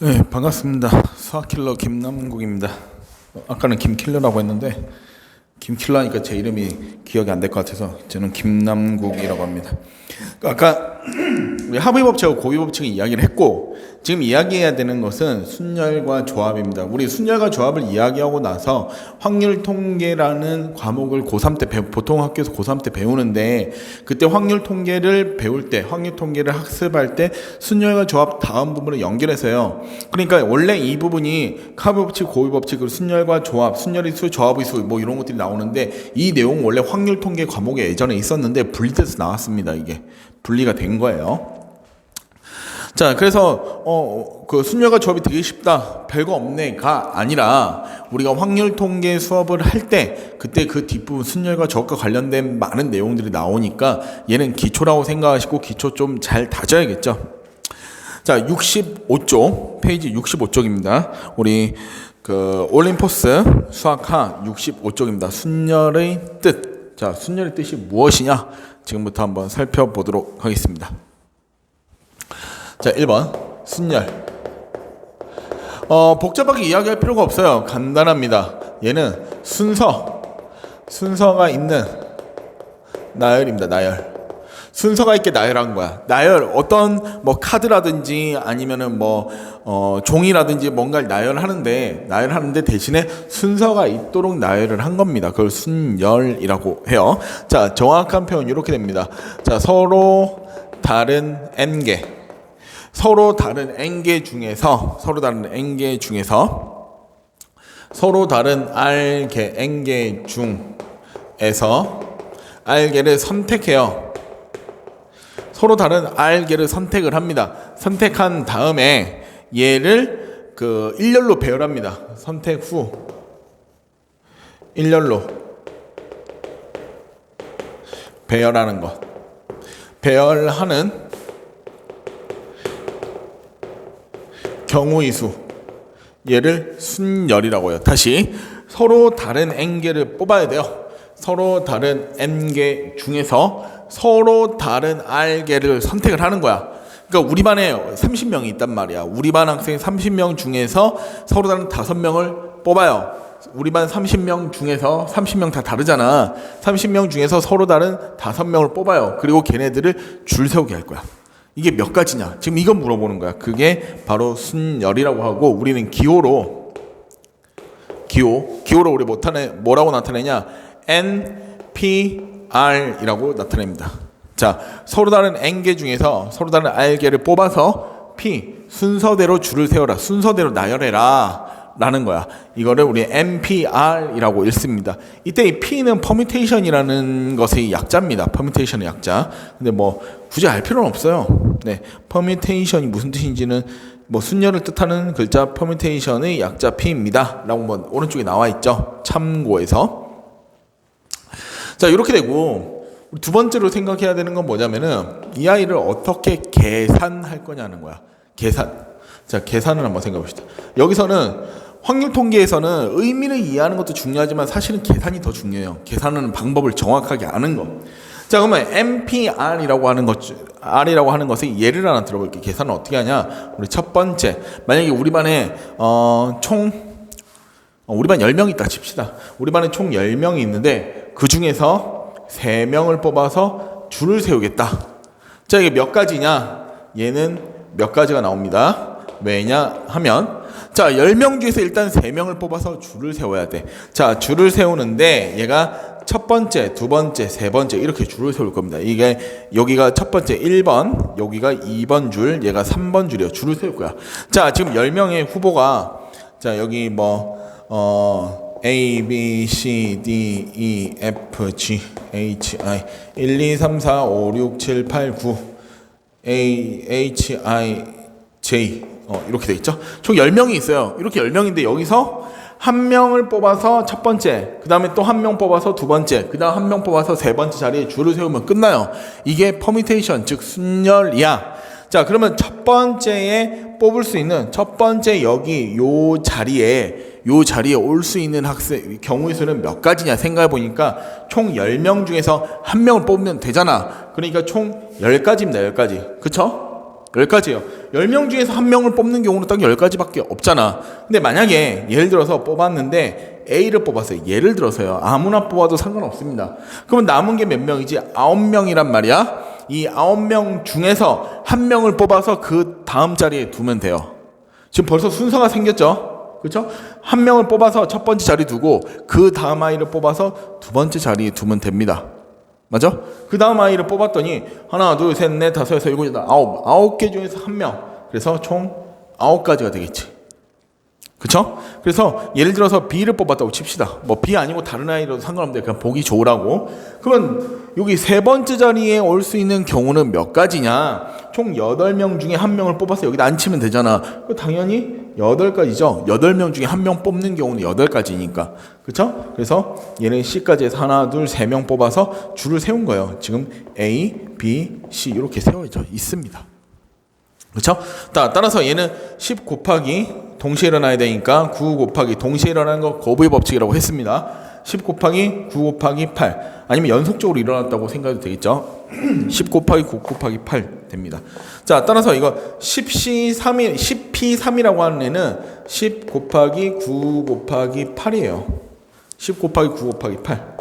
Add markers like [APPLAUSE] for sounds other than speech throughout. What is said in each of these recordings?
네, 반갑습니다. 수학킬러 김남국입니다. 어, 아까는 김킬러라고 했는데 김킬러니까 제 이름이 기억이 안 될 것 같아서 저는 김남국이라고 합니다. 아까 우리 하부법칙하고 고비 법칙 이야기를 했고 지금 이야기해야 되는 것은 순열과 조합입니다. 우리 순열과 조합을 이야기하고 나서 확률 통계라는 과목을 고3 때 배우, 보통 학교에서 고3 때 배우는데 그때 확률 통계를 배울 때 확률 통계를 학습할 때 순열과 조합 다음 부분을 연결해서요. 그러니까 원래 이 부분이 카브법칙, 고비 법칙, 그리고 순열과 조합, 순열의 수, 조합의 수 뭐 이런 것들이 나오는데 이 내용 원래 확률 통계 과목에 예전에 있었는데 분리돼서 나왔습니다. 이게 분리가 된 거예요. 자, 그래서 어, 그 순열과 조합이 되게 쉽다. 별거 없네가 아니라 우리가 확률 통계 수업을 할 때 그때 그 뒷부분 순열과 조합과 관련된 많은 내용들이 나오니까 얘는 기초라고 생각하시고 기초 좀 잘 다져야겠죠. 자, 65쪽 페이지 65쪽입니다. 우리 그 올림포스 수학하 65쪽입니다. 순열의 뜻. 자, 순열의 뜻이 무엇이냐? 지금부터 한번 살펴보도록 하겠습니다. 자, 1번 순열. 어, 복잡하게 이야기할 필요가 없어요. 간단합니다. 얘는 순서, 순서가 있는 나열입니다. 나열. 순서가 있게 나열한 거야. 나열 어떤 뭐 카드라든지 아니면은 뭐 어, 종이라든지 뭔가를 나열하는데 나열하는데 대신에 순서가 있도록 나열을 한 겁니다. 그걸 순열이라고 해요. 자, 정확한 표현 이렇게 됩니다. 자, 서로 다른 n 개 서로 다른 n 개 중에서 서로 다른 n 개 중에서 서로 다른 r 개 n 개 중에서 r 개를 선택해요. 서로 다른 r 개를 선택을 합니다. 선택한 다음에 얘를 그 일렬로 배열합니다. 선택 후 일렬로 배열하는 것. 배열하는 경우의 수 얘를 순열이라고 해요. 다시 서로 다른 n 개를 뽑아야 돼요. 서로 다른 n 개 중에서 서로 다른 r 개를 선택을 하는 거야. 그러니까 우리 반에 30명이 있단 말이야. 우리 반 학생 30명 중에서 서로 다른 5명을 뽑아요. 우리 반 30명 중에서 30명 다 다르잖아. 30명 중에서 서로 다른 5명을 뽑아요. 그리고 걔네들을 줄 세우게 할 거야. 이게 몇 가지냐? 지금 이건 물어보는 거야. 그게 바로 순열이라고 하고 우리는 기호로 기호 기호로 우리 못하네 뭐라고 나타내냐? N P R이라고 나타냅니다. 자, 서로 다른 n 개 중에서 서로 다른 r 개를 뽑아서 P 순서대로 줄을 세워라. 순서대로 나열해라. 라는 거야. 이거를 우리 MPR이라고 읽습니다. 이때 이 P는 permutation이라는 것의 약자입니다. permutation의 약자. 근데 뭐 굳이 알 필요는 없어요. 네, permutation이 무슨 뜻인지는 뭐 순열을 뜻하는 글자 permutation의 약자 P입니다. 라고 뭐 오른쪽에 나와 있죠. 참고해서. 자, 이렇게 되고 두 번째로 생각해야 되는 건 뭐냐면은 이 아이를 어떻게 계산할 거냐는 거야. 계산. 자, 계산을 한번 생각해 봅시다. 여기서는 확률 통계에서는 의미를 이해하는 것도 중요하지만 사실은 계산이 더 중요해요. 계산하는 방법을 정확하게 아는 거. 자, 그러면 MPR이라고 하는 것, R이라고 하는 것의 예를 하나 들어볼게요. 계산을 어떻게 하냐? 우리 첫 번째. 만약에 우리 반에, 어, 총, 어, 우리 반 10명 있다 칩시다. 우리 반에 총 10명이 있는데 그 중에서 3명을 뽑아서 줄을 세우겠다. 자, 이게 몇 가지냐? 얘는 몇 가지가 나옵니다. 왜냐 하면 자, 10명 중에서 일단 3명을 뽑아서 줄을 세워야 돼. 자, 줄을 세우는데 얘가 첫 번째, 두 번째, 세 번째 이렇게 줄을 세울 겁니다. 이게 여기가 첫 번째 1번, 여기가 2번 줄, 얘가 3번 줄이요. 줄을 세울 거야. 자, 지금 10명의 후보가 자, 여기 뭐 어, A, B, C, D, E, F, G, H, I 1, 2, 3, 4, 5, 6, 7, 8, 9 A, H, I, J 어, 이렇게 돼 있죠. 총 10명이 있어요. 이렇게 10명인데 여기서 한 명을 뽑아서 첫 번째, 그 다음에 또 한 명 뽑아서 두 번째, 그 다음 한 명 뽑아서 세 번째 자리에 줄을 세우면 끝나요. 이게 퍼미테이션, 즉 순열이야. 자, 그러면 첫 번째에 뽑을 수 있는 첫 번째 여기 요 자리에 요 자리에 올 수 있는 학생 경우의 수는 몇 가지냐 생각해 보니까 총 10명 중에서 한 명을 뽑으면 되잖아. 그러니까 총 10가지입니다. 10가지. 그쵸? 10가지예요. 10명 중에서 한 명을 뽑는 경우는 딱 10가지밖에 없잖아. 근데 만약에 예를 들어서 뽑았는데 A를 뽑았어요. 예를 들어서요. 아무나 뽑아도 상관없습니다. 그러면 남은 게 몇 명이지? 9명이란 말이야. 이 9명 중에서 한 명을 뽑아서 그 다음 자리에 두면 돼요. 지금 벌써 순서가 생겼죠? 그렇죠? 한 명을 뽑아서 첫 번째 자리 두고 그 다음 아이를 뽑아서 두 번째 자리에 두면 됩니다. 맞아? 그 다음 아이를 뽑았더니 하나, 둘, 셋, 넷, 다섯, 여섯, 일곱, 여덟, 아홉, 아홉 개 중에서 한 명. 그래서 총 아홉 가지가 되겠지. 그쵸? 그래서 예를 들어서 B를 뽑았다고 칩시다. 뭐 B 아니고 다른 아이로도 상관없는데 그냥 보기 좋으라고. 그러면 여기 세 번째 자리에 올 수 있는 경우는 몇 가지냐? 총 8명 중에 한 명을 뽑아서 여기다 앉히면 되잖아. 그 당연히 8가지죠. 8명 중에 한명 뽑는 경우는 8가지니까. 그쵸? 그래서 얘는 C까지 해서 하나, 둘, 세 명 뽑아서 줄을 세운 거예요. 지금 A, B, C 이렇게 세워져 있습니다. 그렇죠? 따라서 얘는 10 곱하기 동시에 일어나야 되니까 9 곱하기 동시에 일어나는 거 거부의 법칙이라고 했습니다. 10 곱하기 9 곱하기 8 아니면 연속적으로 일어났다고 생각해도 되겠죠? [CLEARS THROAT] 10 곱하기 9 곱하기 8 됩니다. 자, 따라서 이거 10C3이 10P3이라고 하는 애는 10 곱하기 9 곱하기 8이에요. 10 곱하기 9 곱하기 8.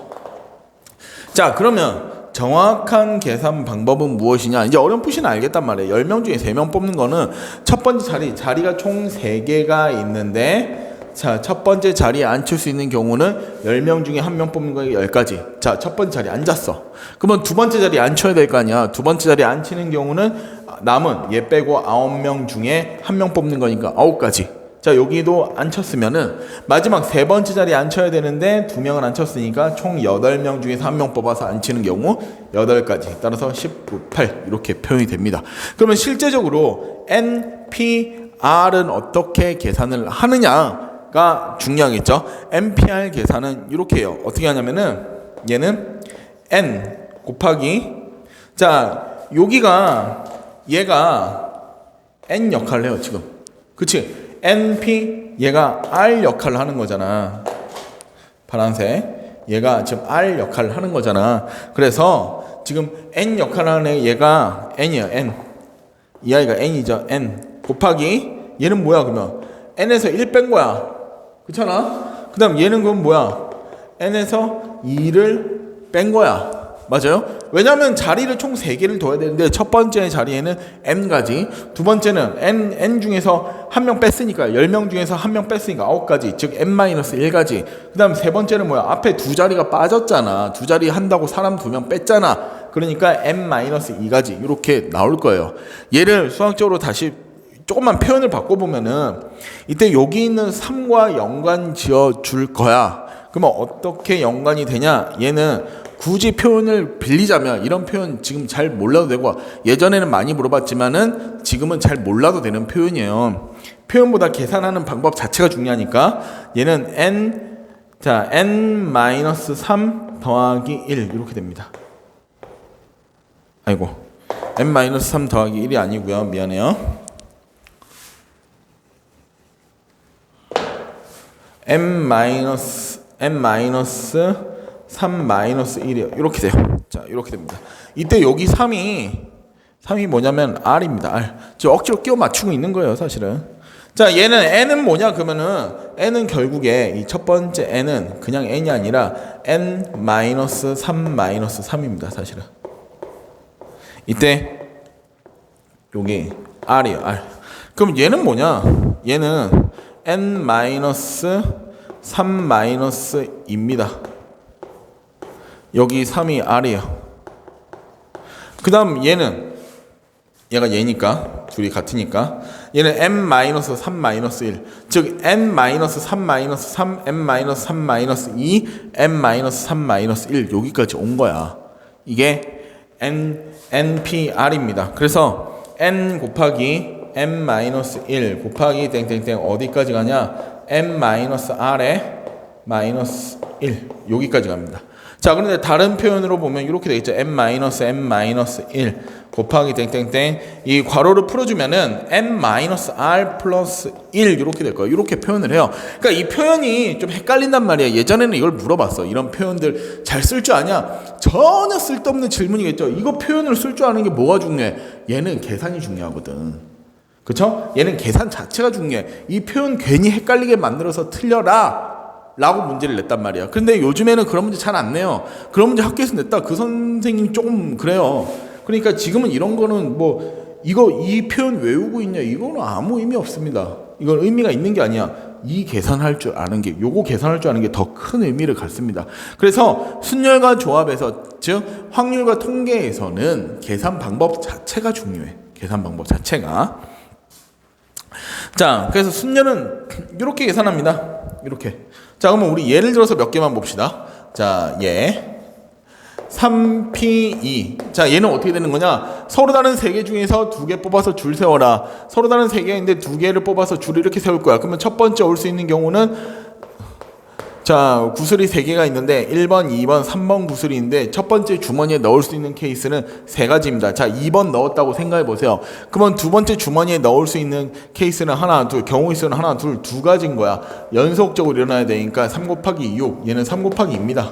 자, 그러면 정확한 계산 방법은 무엇이냐? 이제 어렴풋이는 알겠단 말이에요. 10명 중에 3명 뽑는 거는 첫 번째 자리, 자리가 총 3개가 있는데 자, 첫 번째 자리에 앉힐 수 있는 경우는 10명 중에 한 명 뽑는 거에 10가지. 자, 첫 번째 자리에 앉았어. 그러면 두 번째 자리에 앉혀야 될 거 아니야. 두 번째 자리에 앉히는 경우는 남은 얘 빼고 9명 중에 한 명 뽑는 거니까 9가지. 자 여기도 앉혔으면은 마지막 세 번째 자리에 앉혀야 되는데 두 명을 앉혔으니까 총 여덟 명 중에서 한명 뽑아서 앉히는 경우 여덟 가지 따라서 19, 8 이렇게 표현이 됩니다. 그러면 실제적으로 NPR은 어떻게 계산을 하느냐 가 중요하겠죠. NPR 계산은 이렇게 해요. 어떻게 하냐면은 얘는 N 곱하기 자 여기가 얘가 N 역할을 해요 지금 그치 NP 얘가 R 역할을 하는 거잖아. 파란색 얘가 지금 R 역할을 하는 거잖아. 그래서 지금 N 역할을 하는 애 얘가 N이야 N. 이 아이가 N이죠 N 곱하기 얘는 뭐야 그러면 N에서 1 뺀 거야. 그렇잖아. 그 다음 얘는 그럼 뭐야? N에서 2를 뺀 거야. 맞아요? 왜냐하면 자리를 총 3개를 둬야 되는데 첫 번째 자리에는 n가지 두 번째는 n, n 중에서 한 명 뺐으니까 10명 중에서 한 명 뺐으니까 9가지 즉 n-1가지 그 다음 세 번째는 뭐야 앞에 두 자리가 빠졌잖아 두 자리 한다고 사람 두 명 뺐잖아 그러니까 n-2가지 이렇게 나올 거예요 얘를 수학적으로 다시 조금만 표현을 바꿔보면은 이때 여기 있는 3과 연관 지어 줄 거야 그러면 어떻게 연관이 되냐 얘는 굳이 표현을 빌리자면 이런 표현 지금 잘 몰라도 되고 예전에는 많이 물어봤지만은 지금은 잘 몰라도 되는 표현이에요. 표현보다 계산하는 방법 자체가 중요하니까 얘는 n 자 n-3 더하기 1 이렇게 됩니다. 아이고 n-3 더하기 1이 아니고요. 미안해요. N n 3 마이너스 1이요. 이렇게 돼요. 자, 이렇게 됩니다. 이때 여기 3이 3이 뭐냐면 R입니다. R. 저 억지로 끼워 맞추고 있는 거예요, 사실은. 자, 얘는 N은 뭐냐? 그러면은 N은 결국에 이 첫 번째 N은 그냥 N이 아니라 N 마이너스 3 마이너스 3입니다, 사실은. 이때 여기 R이에요, R. 그럼 얘는 뭐냐? 얘는 N 마이너스 3 마이너스 2입니다. 여기 3이 R이에요. 그 다음 얘는 얘가 얘니까 둘이 같으니까 얘는 m-3 1. 즉 n-3 3 m-3 2 m-3 1 여기까지 온 거야. 이게 n npr입니다. 그래서 n 곱하기 m-1 곱하기 땡땡땡 어디까지 가냐? m-r에 마이너스 1 여기까지 갑니다. 자, 그런데 다른 표현으로 보면 이렇게 되겠죠. n-m-n-1 곱하기 땡땡땡 이 괄호를 풀어주면은 n-r 플러스 1 이렇게 될 거예요. 이렇게 표현을 해요. 그러니까 이 표현이 좀 헷갈린단 말이에요. 예전에는 이걸 물어봤어. 이런 표현들 잘 쓸 줄 아냐? 전혀 쓸데없는 질문이겠죠. 이거 표현을 쓸 줄 아는 게 뭐가 중요해? 얘는 계산이 중요하거든. 그쵸? 얘는 계산 자체가 중요해. 이 표현 괜히 헷갈리게 만들어서 틀려라. 라고 문제를 냈단 말이야. 근데 요즘에는 그런 문제 잘 안 내요. 그런 문제 학교에서 냈다. 그 선생님이 조금 그래요. 그러니까 지금은 이런 거는 뭐 이거 이 표현 외우고 있냐 이거는 아무 의미 없습니다. 이건 의미가 있는 게 아니야. 이 계산할 줄 아는 게 요거 계산할 줄 아는 게 더 큰 의미를 갖습니다. 그래서 순열과 조합에서 즉 확률과 통계에서는 계산 방법 자체가 중요해. 계산 방법 자체가 자, 그래서 순열은 이렇게 계산합니다. 이렇게. 자, 그러면 우리 예를 들어서 몇 개만 봅시다. 자, 예. 3P2. 자, 얘는 어떻게 되는 거냐? 서로 다른 세 개 중에서 두 개 뽑아서 줄 세워라. 서로 다른 세 개인데 두 개를 뽑아서 줄을 이렇게 세울 거야. 그러면 첫 번째 올 수 있는 경우는 자, 구슬이 세 개가 있는데 1번, 2번, 3번 구슬인데 첫 번째 주머니에 넣을 수 있는 케이스는 세 가지입니다. 자, 2번 넣었다고 생각해 보세요. 그러면 두 번째 주머니에 넣을 수 있는 케이스는 하나, 둘, 경우 수는 하나, 둘, 두 가지인 거야. 연속적으로 일어나야 되니까 3 곱하기 6, 얘는 3 곱하기 2입니다.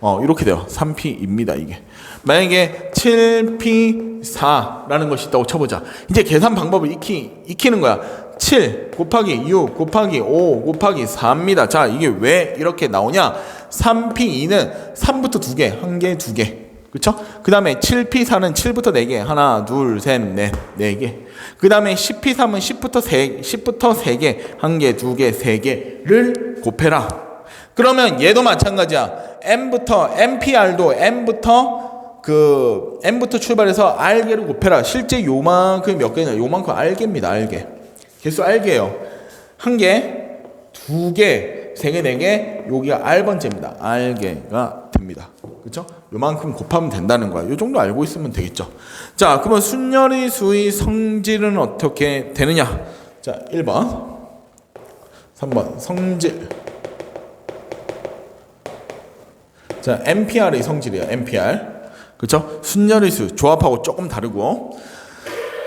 어, 이렇게 돼요. 3P입니다, 이게. 만약에 7P4라는 것이 있다고 쳐보자. 이제 계산 방법을 익히, 익히는 거야. 7 곱하기 6 곱하기 5 곱하기 4입니다. 자, 이게 왜 이렇게 나오냐? 3P2는 3부터 2개, 1개, 2개. 그쵸? 그 다음에 7P4는 7부터 4개. 하나, 둘, 셋, 넷, 4개. 그 다음에 10P3은 10부터 3, 10부터 3개, 1개, 2개, 3개를 곱해라. 그러면 얘도 마찬가지야. M부터, MPR도 M부터 그 M부터 출발해서 R개를 곱해라. 실제 요만큼 몇 개냐? 요만큼 R개입니다. R개. 개수 R개예요. 한 개, 두 개, 세 개, 네 개, 여기가 R번째입니다. R개가 됩니다. 그렇죠? 요만큼 곱하면 된다는 거야. 요 정도 알고 있으면 되겠죠. 자, 그러면 순열의 수의 성질은 어떻게 되느냐? 자, 1번. 3번. 성질. 자, NPR의 성질이에요. NPR. 그렇죠? 순열의 수 조합하고 조금 다르고.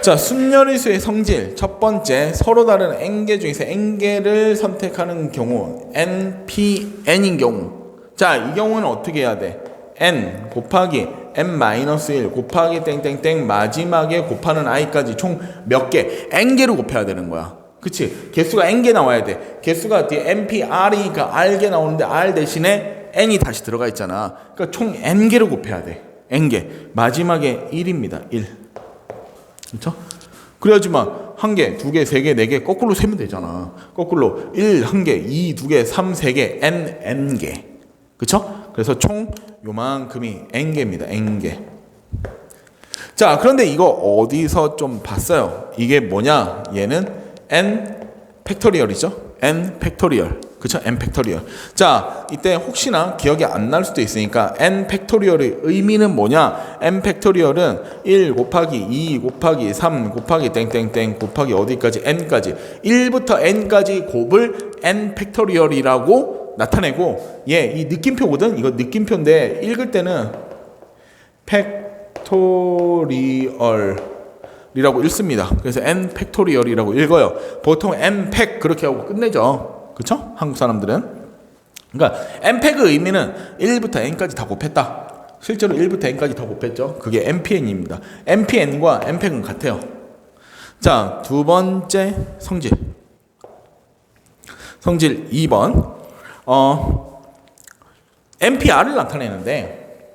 자, 순열의 수의 성질. 첫 번째, 서로 다른 n개 중에서 n개를 선택하는 경우 NPN인 경우. 자, 이 경우는 어떻게 해야 돼? n 곱하기 n-1 곱하기 땡땡땡 마지막에 곱하는 i까지 총 몇 개? n개로 곱해야 되는 거야. 그치? 개수가 n개 나와야 돼. 개수가 뒤에 NPR이니까 r개 나오는데 r 대신에 n이 다시 들어가 있잖아. 그러니까 총 n개로 곱해야 돼. n개. 마지막에 1입니다. 1. 그렇죠? 그래야지만 한 개, 두 개, 세 개, 네 개 거꾸로 세면 되잖아. 거꾸로 1 한 개, 2 두 개, 3 세 개, n n 개. 그렇죠? 그래서 총 요만큼이 n 개입니다. n 개. 자, 그런데 이거 어디서 좀 봤어요? 이게 뭐냐? 얘는 n 팩토리얼이죠. n 팩토리얼. 그쵸? n 팩토리얼. 자, 이때 혹시나 기억이 안 날 수도 있으니까 n 팩토리얼의 의미는 뭐냐? n 팩토리얼은 1 곱하기 2 곱하기 3 곱하기 땡땡땡 곱하기 어디까지 n까지 1부터 n까지 곱을 n 팩토리얼이라고 나타내고 예, 이 느낌표거든. 이거 느낌표인데 읽을 때는 팩토리얼 이라고 읽습니다. 그래서 n 팩토리얼이라고 읽어요. 보통 n 팩 그렇게 하고 끝내죠. 그렇죠? 한국 사람들은. 그러니까 n팩의 의미는 1부터 n까지 다 곱했다. 실제로 1부터 n까지 다 곱했죠. 그게 npn입니다. npn과 n팩은 같아요. 자, 두 번째 성질. 성질 2번. 어, NPR을 나타내는데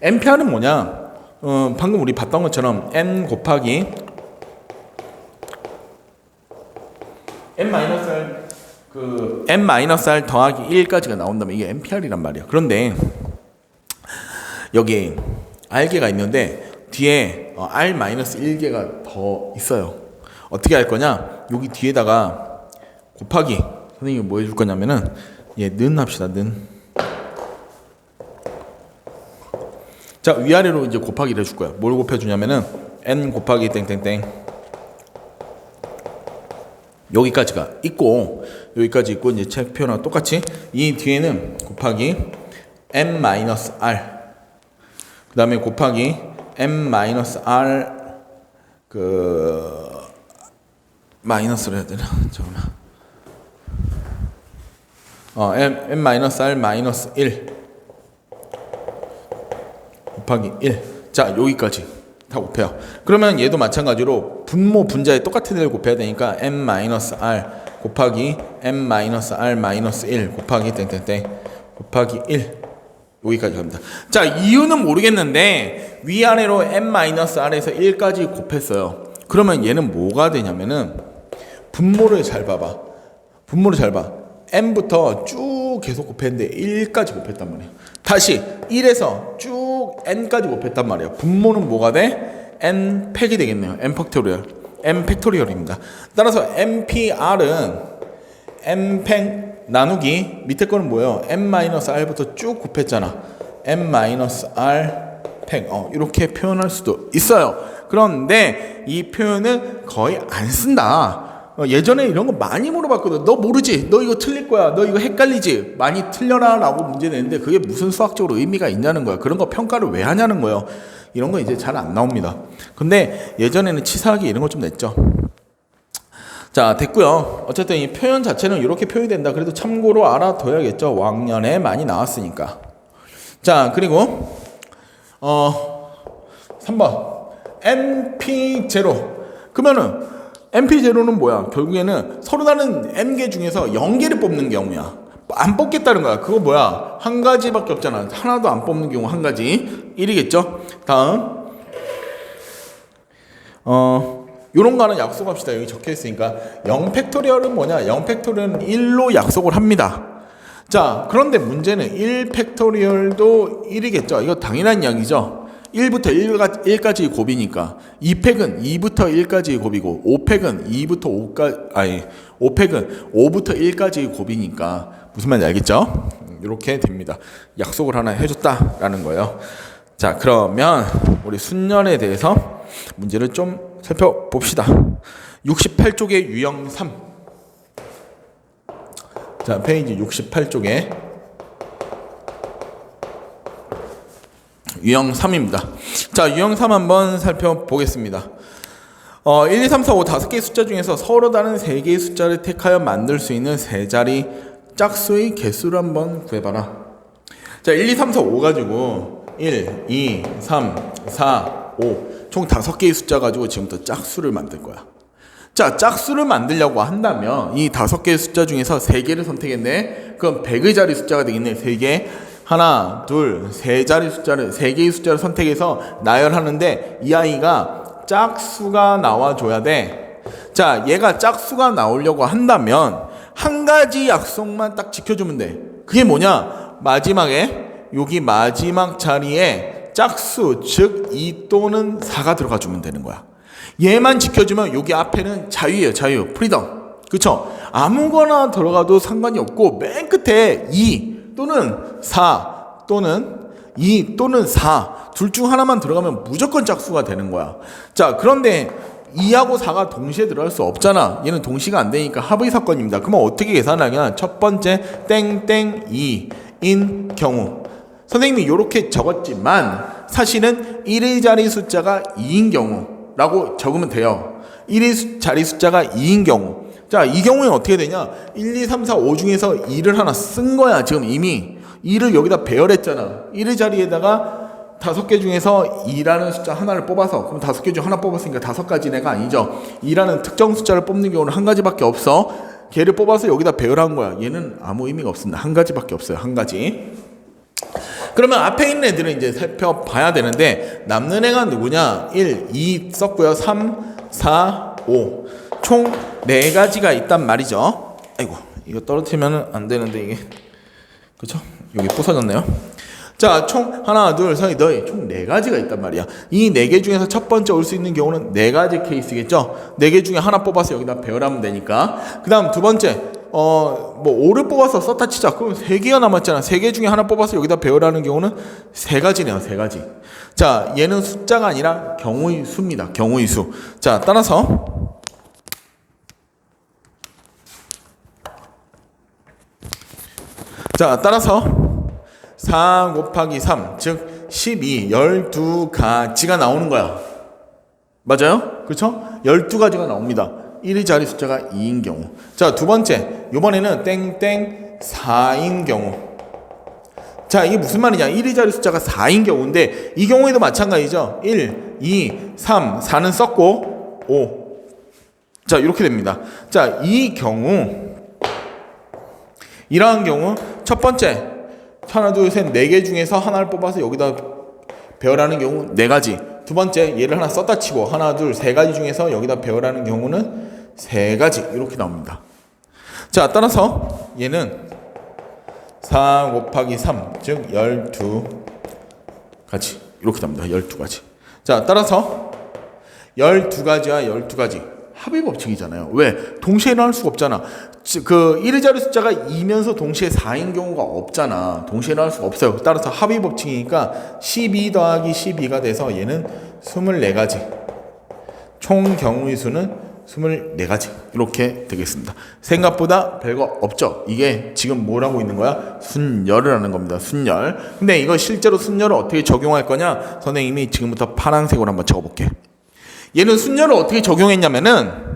NPR은 뭐냐? 어, 방금 우리 봤던 것처럼 n 곱하기 n 마이너스 r 그 n 마이너스 r 더하기 1까지가 나온다면 이게 NPR이란 말이야. 그런데 여기 r개가 있는데 뒤에 어, r 마이너스 1개가 더 있어요. 어떻게 할 거냐? 여기 뒤에다가 곱하기 선생님이 뭐 해줄 거냐면은 얘는 합시다 는. 자 위아래로 이제 곱하기를 해줄 거야. 뭘 곱해주냐면은 n 곱하기 땡땡땡 여기까지가 있고 여기까지 있고 이제 책 표현하고 똑같이 이 뒤에는 곱하기 m 마이너스 r 그 다음에 곱하기 m 마이너스 r 그 마이너스를 해야 되나? [LAUGHS] 잠깐만. 어 m, m 마이너스 r 마이너스 1 곱하기 1자 여기까지 다 곱해요. 그러면 얘도 마찬가지로 분모 분자에 똑같은 애를 곱해야 되니까 m 마이너스 r 곱하기 m 마이너스 r 마이너스 1 곱하기 땡땡땡 곱하기 1 여기까지 갑니다 자 이유는 모르겠는데 위아래로 m 마이너스 r에서 1까지 곱했어요 그러면 얘는 뭐가 되냐면은 분모를 잘 봐봐 분모를 잘 봐. n부터 쭉 계속 곱했는데 1까지 곱했단 말이야. 다시 1에서 쭉 n까지 곱했단 말이야. 분모는 뭐가 돼? N 팩이 되겠네요. n 팩토리얼. n 팩토리얼입니다. 따라서 npr은 n 팩 나누기 밑에 거는 뭐예요? n-r부터 쭉 곱했잖아. n-r 팩. 어, 이렇게 표현할 수도 있어요. 그런데 이 표현은 거의 안 쓴다. 어, 예전에 이런 거 많이 물어봤거든. 너 모르지? 너 이거 틀릴 거야. 너 이거 헷갈리지? 많이 틀려라 라고 문제 내는데 그게 무슨 수학적으로 의미가 있냐는 거야. 그런 거 평가를 왜 하냐는 거예요. 이런 거 이제 잘 안 나옵니다. 근데 예전에는 치사하게 이런 거좀 냈죠. 자, 됐고요. 어쨌든 이 표현 자체는 이렇게 표현이 된다. 그래도 참고로 알아둬야겠죠. 왕년에 많이 나왔으니까. 자, 그리고 어 3번 NP0 그러면은 NP0는 뭐야? 결국에는 서로 다른 N개 중에서 0개를 뽑는 경우야. 안 뽑겠다는 거야. 그거 뭐야? 한 가지밖에 없잖아. 하나도 안 뽑는 경우 한 가지. 1이겠죠? 다음. 어, 요런 거는 약속합시다. 여기 적혀 있으니까. 0 팩토리얼은 뭐냐? 0 팩토리얼은 1로 약속을 합니다. 자, 그런데 문제는 1 팩토리얼도 1이겠죠? 이거 당연한 이야기죠? 1부터 1까지 곱이니까 2팩은 2부터 1까지 곱이고 5팩은 2부터 5까지 아니 5팩은 5부터 1까지 곱이니까 무슨 말인지 알겠죠? 이렇게 됩니다. 약속을 하나 해줬다라는 거예요. 자 그러면 우리 순년에 대해서 문제를 좀 살펴봅시다. 68쪽의 유형 3. 자 페이지 68쪽에 유형 3입니다. 자, 유형 3 한번 살펴보겠습니다. 어, 1, 2, 3, 4, 5 다섯 개의 숫자 중에서 서로 다른 세 개의 숫자를 택하여 만들 수 있는 세 자리 짝수의 개수를 한번 구해봐라. 자, 1, 2, 3, 4, 5 가지고 1, 2, 3, 4, 5. 총 다섯 개의 숫자 가지고 지금부터 짝수를 만들 거야. 자, 짝수를 만들려고 한다면 이 다섯 개의 숫자 중에서 세 개를 선택했네. 그럼 100의 자리 숫자가 되겠네. 세 개. 하나, 둘, 세 자리 숫자를 세 개의 숫자를 선택해서 나열하는데 이 아이가 짝수가 나와줘야 돼. 자, 얘가 짝수가 나오려고 한다면 한 가지 약속만 딱 지켜주면 돼. 그게 뭐냐? 마지막에 여기 마지막 자리에 짝수 즉 2 또는 4가 들어가 주면 되는 거야. 얘만 지켜주면 여기 앞에는 자유예요, 자유, 프리덤. 그쵸? 아무거나 들어가도 상관이 없고 맨 끝에 2 또는 4 또는 2 또는 4 둘 중 하나만 들어가면 무조건 짝수가 되는 거야. 자, 그런데 2하고 4가 동시에 들어갈 수 없잖아. 얘는 동시가 안 되니까 합의 사건입니다. 그러면 어떻게 계산하냐? 첫 번째 땡땡 2인 경우. 선생님이 이렇게 적었지만 사실은 1의 자리 숫자가 2인 경우라고 적으면 돼요. 1의 자리 숫자가 2인 경우. 자, 이 경우에 어떻게 되냐? 1, 2, 3, 4, 5 중에서 2를 하나 쓴 거야, 지금 이미. 2를 여기다 배열했잖아. 1의 자리에다가 다섯 개 중에서 2라는 숫자 하나를 뽑아서 그럼 다섯 개 중 하나 뽑았으니까 다섯 가지 내가 아니죠. 2라는 특정 숫자를 뽑는 경우는 한 가지밖에 없어. 걔를 뽑아서 여기다 배열한 거야. 얘는 아무 의미가 없습니다. 한 가지밖에 없어요. 한 가지. 그러면 앞에 있는 애들은 이제 살펴봐야 되는데 남는 애가 누구냐? 1, 2 썼고요. 3, 4, 5. 총네 가지가 있단 말이죠. 아이고 이거 떨어뜨리면 안 되는데 이게 그렇죠? 여기 부서졌네요. 자, 총 하나, 둘, 셋, 넷, 총네 가지가 있단 말이야. 이 네 개 중에서 첫 번째 올 수 있는 경우는 네 가지 케이스겠죠. 네 개 중에 하나 뽑아서 여기다 배열하면 되니까. 그다음 두 번째 어, 뭐, 5를 뽑아서 썼다 치자. 그럼 3개가 남았잖아. 3개 중에 하나 뽑아서 여기다 배열하는 경우는 3가지네요, 3가지. 자, 얘는 숫자가 아니라 경우의 수입니다. 경우의 수. 자, 따라서. 자, 따라서. 4 곱하기 3, 즉 12, 12가지가 나오는 거야. 맞아요? 그렇죠? 12가지가 나옵니다. 1의 자리 숫자가 2인 경우. 자, 두 번째. 이번에는 땡땡 4인 경우. 자, 이게 무슨 말이냐? 1의 자리 숫자가 4인 경우인데 이 경우에도 마찬가지죠. 1, 2, 3, 4는 썼고 5. 자, 이렇게 됩니다. 자, 이 경우 이러한 경우 첫 번째 하나 둘 셋 네 개 중에서 하나를 뽑아서 여기다 배열하는 경우 네 가지. 두 번째 얘를 하나 썼다 치고 하나 둘 세 가지 중에서 여기다 배열하는 경우는 세 가지 이렇게 나옵니다. 자 따라서 얘는 4 곱하기 3, 즉 12가지 이렇게 나옵니다. 12가지. 자 따라서 12가지와 12가지 합의 법칙이잖아요. 왜? 동시에 일어날 수가 없잖아. 지- 그 1의 자리 숫자가 2면서 동시에 4인 경우가 없잖아. 동시에 일어날 수가 없어요. 따라서 합의 법칙이니까 12 더하기 12가 돼서 얘는 24가지. 총 경우의 수는 24가지. 이렇게 되겠습니다. 생각보다 별거 없죠. 이게 지금 뭘 하고 있는 거야? 순열을 하는 겁니다. 순열. 근데 이거 실제로 순열을 어떻게 적용할 거냐? 선생님이 지금부터 파란색으로 한번 적어볼게. 얘는 순열을 어떻게 적용했냐면은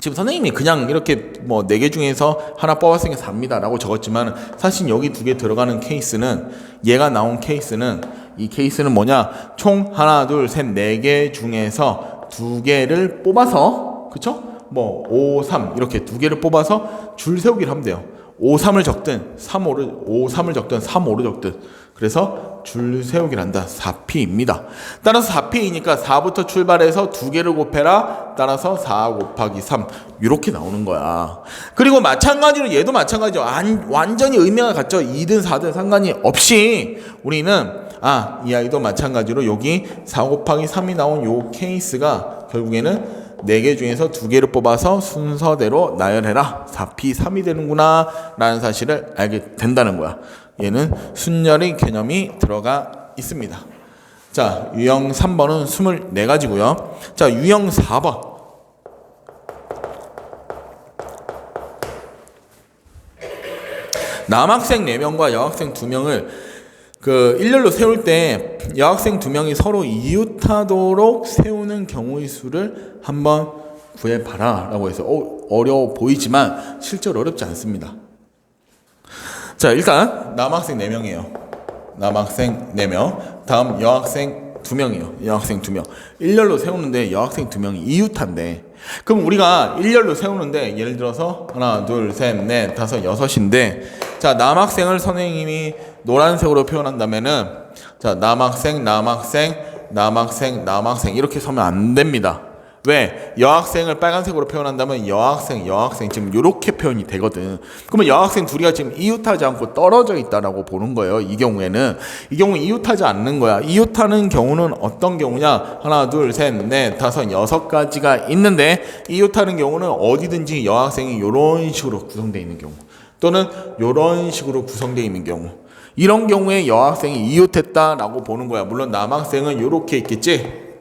지금 선생님이 그냥 이렇게 뭐 네 개 중에서 하나 뽑았으니까 4입니다라고 적었지만 사실 여기 두 개 들어가는 케이스는 얘가 나온 케이스는 이 케이스는 뭐냐? 총 하나 둘 셋 네 개 중에서 두 개를 뽑아서 그쵸? 뭐 5, 3 이렇게 두 개를 뽑아서 줄 세우기를 하면 돼요. 5, 3을 적든 3, 5를 5, 3을 적든 3, 5를 적든. 그래서 줄 세우기를 한다 4P입니다. 따라서 4P이니까 4부터 출발해서 두 개를 곱해라. 따라서 4 곱하기 3 이렇게 나오는 거야. 그리고 마찬가지로 얘도 마찬가지죠. 안, 완전히 의미가 같죠? 2든 4든 상관이 없이 우리는 아 이 아이도 마찬가지로 여기 4 곱하기 3이 나온 요 케이스가 결국에는 4개 중에서 2개를 뽑아서 순서대로 나열해라. 4P 3이 되는구나. 라는 사실을 알게 된다는 거야. 얘는 순열의 개념이 들어가 있습니다. 자, 유형 3번은 24가지고요. 자, 유형 4번. 남학생 4명과 여학생 2명을 그 일렬로 세울 때 여학생 두 명이 서로 이웃하도록 세우는 경우의 수를 한번 구해봐라 라고 해서 어, 어려워 보이지만 실제로 어렵지 않습니다. 자 일단 남학생 4명이에요. 남학생 4명 다음 여학생 2명이에요. 여학생 2명 일렬로 세우는데 여학생 2명이 이웃한데 그럼 우리가 일렬로 세우는데 예를 들어서 하나 둘 셋 넷 다섯 여섯인데 자 남학생을 선생님이 노란색으로 표현한다면은 자 남학생 남학생 남학생 남학생 이렇게 서면 안 됩니다. 왜 여학생을 빨간색으로 표현한다면 여학생 여학생 지금 이렇게 표현이 되거든. 그러면 여학생 둘이가 지금 이웃하지 않고 떨어져 있다라고 보는 거예요. 이 경우에는 이 경우 이웃하지 않는 거야. 이웃하는 경우는 어떤 경우냐? 하나 둘 셋 넷 다섯 여섯 가지가 있는데 이웃하는 경우는 어디든지 여학생이 이런 식으로 구성되어 있는 경우 또는 이런 식으로 구성되어 있는 경우 이런 경우에 여학생이 이웃했다라고 보는 거야. 물론 남학생은 이렇게 있겠지.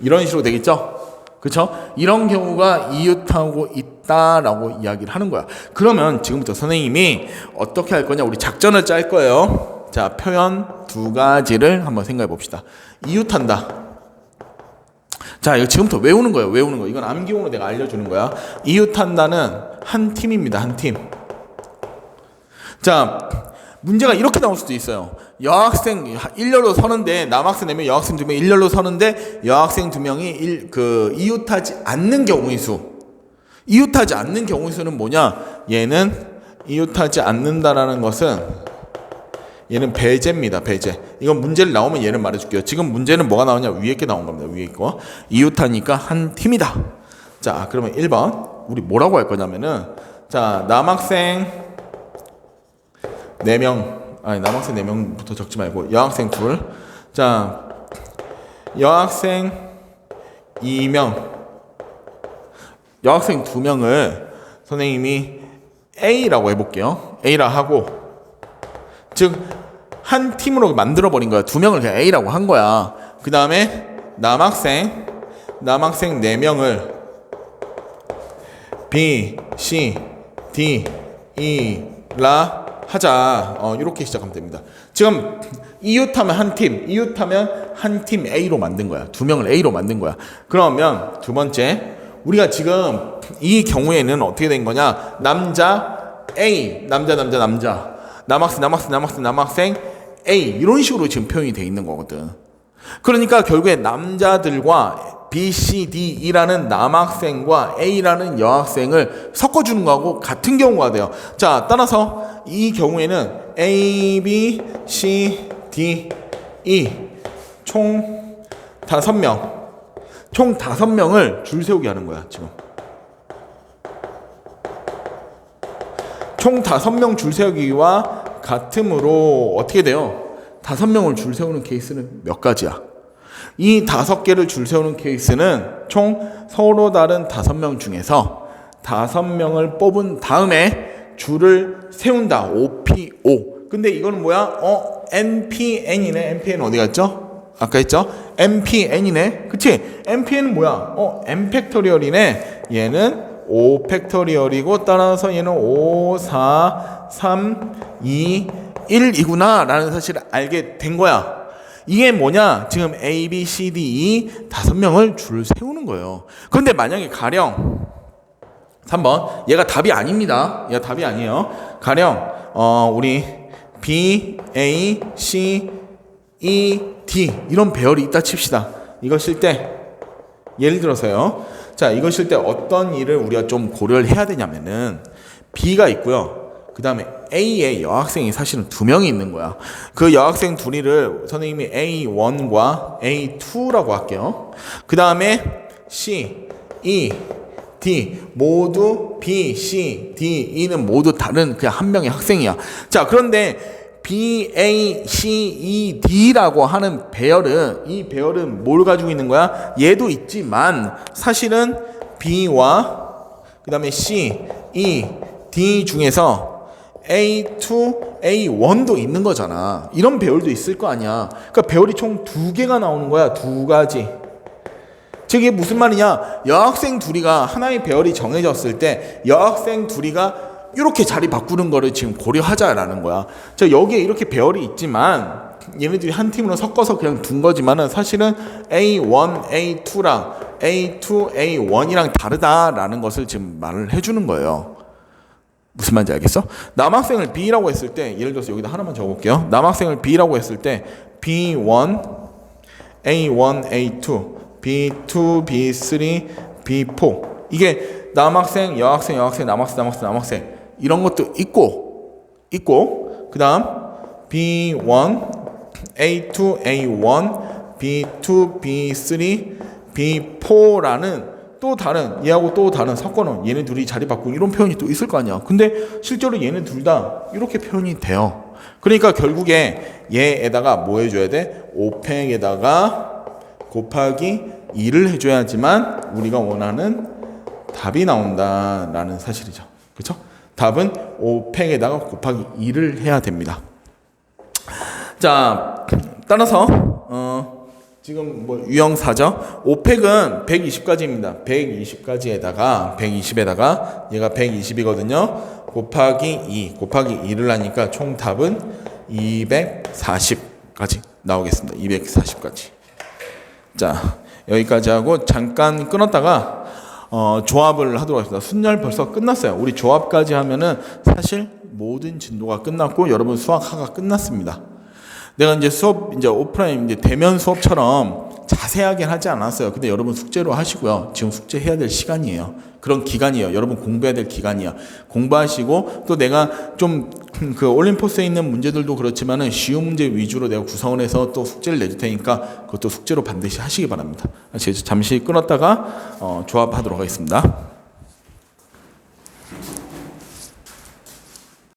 이런 식으로 되겠죠? 그렇죠? 이런 경우가 이웃하고 있다라고 이야기를 하는 거야. 그러면 지금부터 선생님이 어떻게 할 거냐? 우리 작전을 짤 거예요. 자, 표현 두 가지를 한번 생각해 봅시다. 이웃한다. 자, 이거 지금부터 외우는 거예요. 외우는 거. 이건 암기용으로 내가 알려주는 거야. 이웃한다는 한 팀입니다. 한 팀. 자, 문제가 이렇게 나올 수도 있어요. 여학생 일렬로 서는데 남학생 4명, 여학생 2명 일렬로 서는데 여학생 2명이 일, 그 이웃하지 않는 경우의 수. 이웃하지 않는 경우의 수는 뭐냐? 얘는 이웃하지 않는다라는 것은 얘는 배제입니다. 배제. 이건 문제를 나오면 얘를 말해 줄게요. 지금 문제는 뭐가 나오냐? 위에 게 나온 겁니다. 위에 거. 이웃하니까 한 팀이다. 자, 그러면 1번. 우리 뭐라고 할 거냐면은 자, 남학생 4명 아니 남학생 4명부터 적지 말고 여학생 둘. 자 여학생 2명 여학생 2명을 선생님이 A라고 해볼게요. A라 하고 즉 한 팀으로 만들어 버린 거야. 두 명을 그냥 A라고 한 거야. 그 다음에 남학생 남학생 4명을 B, C, D, E, 라 하자. 어, 이렇게 시작하면 됩니다. 지금 이웃하면 한 팀, 이웃하면 한 팀 A로 만든 거야. 두 명을 A로 만든 거야. 그러면 두 번째, 우리가 지금 이 경우에는 어떻게 된 거냐? 남자 A, 남자 남자 남자, 남학생 남학생 남학생 남학생 A 이런 식으로 지금 표현이 돼 있는 거거든. 그러니까 결국에 남자들과 B, C, D, E라는 남학생과 A라는 여학생을 섞어주는 거하고 같은 경우가 돼요. 자, 따라서 이 경우에는 A, B, C, D, E 총 다섯 명, 총 다섯 명을 줄 세우게 하는 거야 지금. 총 다섯 명 줄 세우기와 같음으로 어떻게 돼요? 다섯 명을 줄 세우는 케이스는 몇 가지야? 이 다섯 개를 줄 세우는 케이스는 총 서로 다른 다섯 명 중에서 다섯 명을 뽑은 다음에 줄을 세운다. OPO. 근데 이거는 뭐야? 어, NPN이네. NPN 어디 갔죠? 아까 했죠? NPN이네. 그치? NPN은 뭐야? 어, N 팩토리얼이네. 얘는 5 팩토리얼이고 따라서 얘는 5, 4, 3, 2, 1이구나 라는 사실을 알게 된 거야. 이게 뭐냐? 지금 A, B, C, D, E 다섯 명을 줄 세우는 거예요. 그런데 만약에 가령 3번 얘가 답이 아닙니다. 얘가 답이 아니에요. 가령 어 우리 B, A, C, E, D 이런 배열이 있다 칩시다. 쓸때 예를 들어서요. 자, 쓸때 어떤 일을 우리가 좀 고려를 해야 되냐면은 B가 있고요. 그 다음에 A의 여학생이 사실은 두 명이 있는 거야. 그 여학생 둘이를 선생님이 A1과 A2라고 할게요. 그 다음에 C, E, D 모두 B, C, D, E는 모두 다른 그냥 한 명의 학생이야. 자, 그런데 B, A, C, E, D라고 하는 배열은 이 배열은 뭘 가지고 있는 거야? 얘도 있지만 사실은 B와 그 다음에 C, E, D 중에서 A2, A1도 있는 거잖아. 이런 배열도 있을 거 아니야. 그러니까 배열이 총 두 개가 나오는 거야. 두 가지. 즉 이게 무슨 말이냐? 여학생 둘이가 하나의 배열이 정해졌을 때 여학생 둘이가 이렇게 자리 바꾸는 거를 지금 고려하자라는 거야. 자 여기에 이렇게 배열이 있지만 얘네들이 한 팀으로 섞어서 그냥 둔 거지만은 사실은 A1, A2랑 A2, A1이랑 다르다라는 것을 지금 말을 해주는 거예요. 무슨 말인지 알겠어? 남학생을 B라고 했을 때 예를 들어서 여기다 하나만 적어볼게요. 남학생을 B라고 했을 때 B1, A1, A2, B2, B3, B4 이게 남학생, 여학생, 여학생, 남학생, 남학생, 남학생 이런 것도 있고 있고 그 다음 B1, A2, A1, B2, B3, B4라는 또 다른 얘하고 또 다른 섞어놓은 얘네 둘이 자리 바꾸는 이런 표현이 또 있을 거 아니야. 근데 실제로 얘네 둘 다 이렇게 표현이 돼요. 그러니까 결국에 얘에다가 뭐 해줘야 돼? 5팩에다가 곱하기 2를 해줘야지만 우리가 원하는 답이 나온다라는 사실이죠. 그렇죠? 답은 5팩에다가 곱하기 2를 해야 됩니다. 자, 따라서 어, 지금 뭐 유형사죠. 5팩은 120가지입니다. 120가지에다가 120에다가 얘가 120이거든요. 곱하기 2 곱하기 2를 하니까 총 답은 240까지 나오겠습니다. 240까지. 자, 여기까지 하고 잠깐 끊었다가 어, 조합을 하도록 하겠습니다. 순열 벌써 끝났어요. 우리 조합까지 하면은 사실 모든 진도가 끝났고 여러분 수학화가 끝났습니다. 내가 이제 수업 이제 오프라인 이제 대면 수업처럼 자세하게 하지 않았어요. 근데 여러분 숙제로 하시고요. 지금 숙제 해야 될 시간이에요. 그런 기간이에요. 여러분 공부해야 될 기간이야. 공부하시고 또 내가 좀 그 올림포스에 있는 문제들도 그렇지만은 쉬운 문제 위주로 내가 구성을 해서 또 숙제를 내줄 테니까 그것도 숙제로 반드시 하시기 바랍니다. 잠시 끊었다가 어, 조합하도록 하겠습니다.